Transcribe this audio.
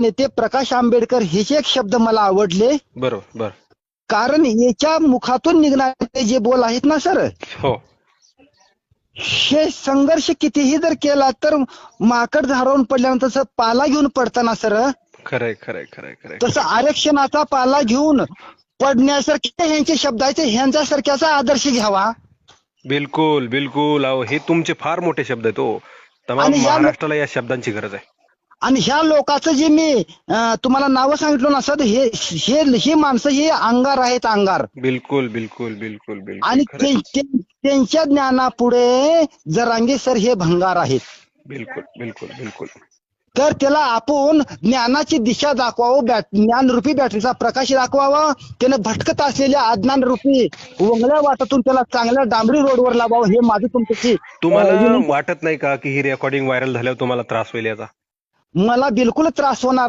नेते प्रकाश आंबेडकर हेचे एक शब्द मला आवडले. बरोबर बर. कारण याच्या मुखातून निघणारे जे बोल आहेत ना सर? हो. हे संघर्ष कितीही जर केला तर माकड झाडावून पडल्यानंतर तसं पाला घेऊन पडताना सर. खरंय खरंय खरंय खरंय. तसं आरक्षणाचा पाला घेऊन पडण्यासारखे ह्यांचे शब्द आहेत ह्यांच्यासारख्याचा आदर्श घ्यावा. बिलकुल बिलकुल. अहो हे तुमचे फार मोठे शब्द आहेत हो. तमाम आणि या लो- महाराष्ट्राला या शब्दांची गरज आहे. आणि ह्या लोकांचं जे मी तुम्हाला नावं सांगितलं ना सर हे हे ही माणसं ही अंगार आहेत अंगार. बिलकुल बिलकुल बिलकुल बिलकुल. आणि त्यांच्या ज्ञानापुढे जरांगे सर हे भंगार आहेत. बिलकुल बिलकुल बिलकुल. तर त्याला आपण ज्ञानाची दिशा दाखवावं बॅट ज्ञानरूपी बॅटरीचा प्रकाश दाखवावा त्यानं भटकत असलेल्या अज्ञान रूपी वंगल्या वाटातून त्याला चांगल्या डांबरी रोडवर लावावं हे माझं तुमच्याशी तुम्हाला. वाटत नाही का की ही रेकॉर्डिंग व्हायरल झाल्यावर तुम्हाला त्रास होईल याचा? मला बिलकुल त्रास होणार